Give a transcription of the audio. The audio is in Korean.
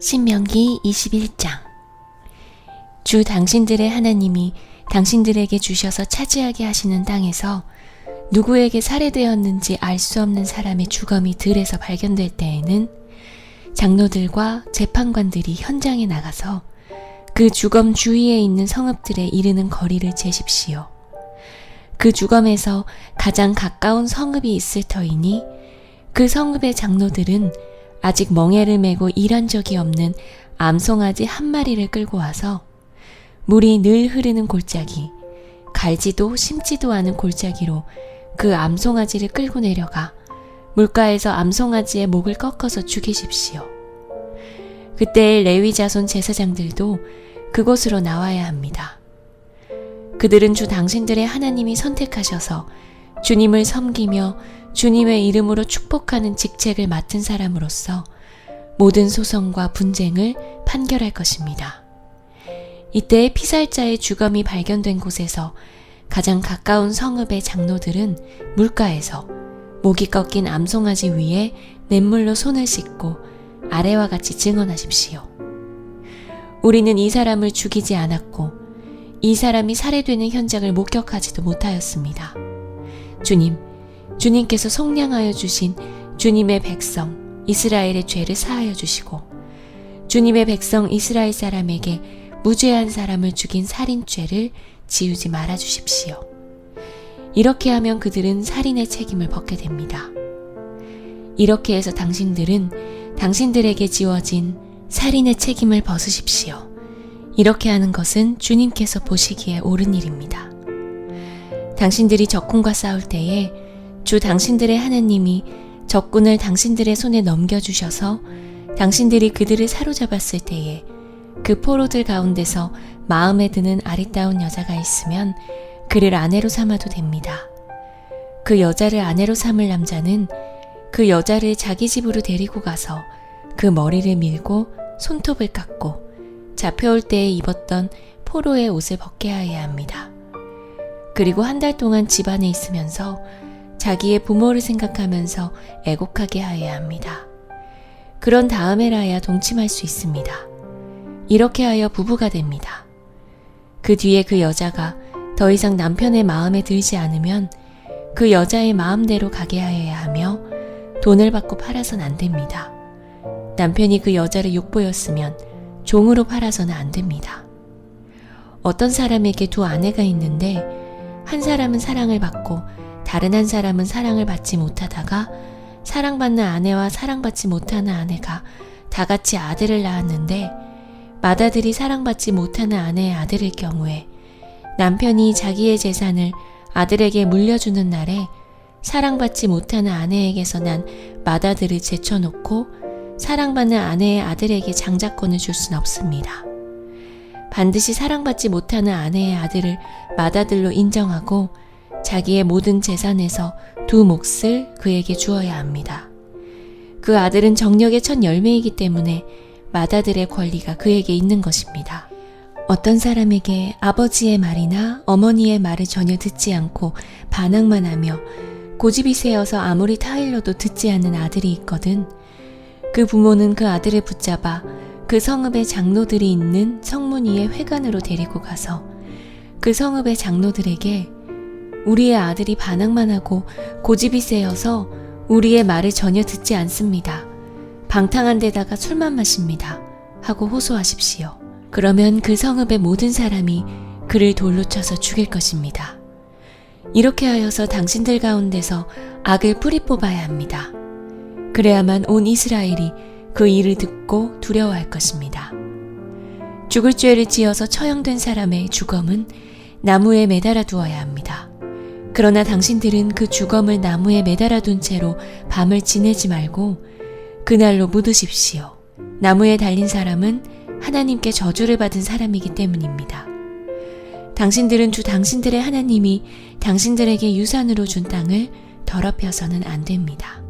신명기 21장 주 당신들의 하나님이 당신들에게 주셔서 차지하게 하시는 땅에서 누구에게 살해되었는지 알 수 없는 사람의 주검이 들에서 발견될 때에는 장로들과 재판관들이 현장에 나가서 그 주검 주위에 있는 성읍들에 이르는 거리를 재십시오. 그 주검에서 가장 가까운 성읍이 있을 터이니 그 성읍의 장로들은 아직 멍에를 메고 일한 적이 없는 암송아지 한 마리를 끌고 와서 물이 늘 흐르는 골짜기, 갈지도 심지도 않은 골짜기로 그 암송아지를 끌고 내려가 물가에서 암송아지의 목을 꺾어서 죽이십시오. 그때 레위 자손 제사장들도 그곳으로 나와야 합니다. 그들은 주 당신들의 하나님이 선택하셔서 주님을 섬기며 주님의 이름으로 축복하는 직책을 맡은 사람으로서 모든 소송과 분쟁을 판결할 것입니다. 이때 피살자의 주검이 발견된 곳에서 가장 가까운 성읍의 장로들은 물가에서 목이 꺾인 암송아지 위에 냇물로 손을 씻고 아래와 같이 증언하십시오. 우리는 이 사람을 죽이지 않았고 이 사람이 살해되는 현장을 목격하지도 못하였습니다. 주님, 주님께서 속량하여 주신 주님의 백성 이스라엘의 죄를 사하여 주시고 주님의 백성 이스라엘 사람에게 무죄한 사람을 죽인 살인죄를 지우지 말아 주십시오. 이렇게 하면 그들은 살인의 책임을 벗게 됩니다. 이렇게 해서 당신들은 당신들에게 지워진 살인의 책임을 벗으십시오. 이렇게 하는 것은 주님께서 보시기에 옳은 일입니다. 당신들이 적군과 싸울 때에 주 당신들의 하나님이 적군을 당신들의 손에 넘겨주셔서 당신들이 그들을 사로잡았을 때에 그 포로들 가운데서 마음에 드는 아리따운 여자가 있으면 그를 아내로 삼아도 됩니다. 그 여자를 아내로 삼을 남자는 그 여자를 자기 집으로 데리고 가서 그 머리를 밀고 손톱을 깎고 잡혀올 때에 입었던 포로의 옷을 벗게 하여야 합니다. 그리고 한 달 동안 집 안에 있으면서 자기의 부모를 생각하면서 애곡하게 하여야 합니다. 그런 다음에라야 동침할 수 있습니다. 이렇게 하여 부부가 됩니다. 그 뒤에 그 여자가 더 이상 남편의 마음에 들지 않으면 그 여자의 마음대로 가게 하여야 하며 돈을 받고 팔아선 안 됩니다. 남편이 그 여자를 욕보였으면 종으로 팔아서는 안 됩니다. 어떤 사람에게 두 아내가 있는데 한 사람은 사랑을 받고 다른 한 사람은 사랑을 받지 못하다가 사랑받는 아내와 사랑받지 못하는 아내가 다 같이 아들을 낳았는데 맏아들이 사랑받지 못하는 아내의 아들일 경우에 남편이 자기의 재산을 아들에게 물려주는 날에 사랑받지 못하는 아내에게서 난 맏아들을 제쳐놓고 사랑받는 아내의 아들에게 장자권을 줄 수는 없습니다. 반드시 사랑받지 못하는 아내의 아들을 맏아들로 인정하고 자기의 모든 재산에서 두 몫을 그에게 주어야 합니다. 그 아들은 정력의 첫 열매이기 때문에 맏아들의 권리가 그에게 있는 것입니다. 어떤 사람에게 아버지의 말이나 어머니의 말을 전혀 듣지 않고 반항만 하며 고집이 세어서 아무리 타일러도 듣지 않는 아들이 있거든. 그 부모는 그 아들을 붙잡아 그 성읍의 장로들이 있는 성문 위의 회관으로 데리고 가서 그 성읍의 장로들에게 우리의 아들이 반항만 하고 고집이 세어서 우리의 말을 전혀 듣지 않습니다. 방탕한 데다가 술만 마십니다. 하고 호소하십시오. 그러면 그 성읍의 모든 사람이 그를 돌로 쳐서 죽일 것입니다. 이렇게 하여서 당신들 가운데서 악을 뿌리 뽑아야 합니다. 그래야만 온 이스라엘이 그 일을 듣고 두려워할 것입니다. 죽을 죄를 지어서 처형된 사람의 주검은 나무에 매달아 두어야 합니다. 그러나 당신들은 그 주검을 나무에 매달아 둔 채로 밤을 지내지 말고 그날로 묻으십시오. 나무에 달린 사람은 하나님께 저주를 받은 사람이기 때문입니다. 당신들은 주 당신들의 하나님이 당신들에게 유산으로 준 땅을 더럽혀서는 안 됩니다.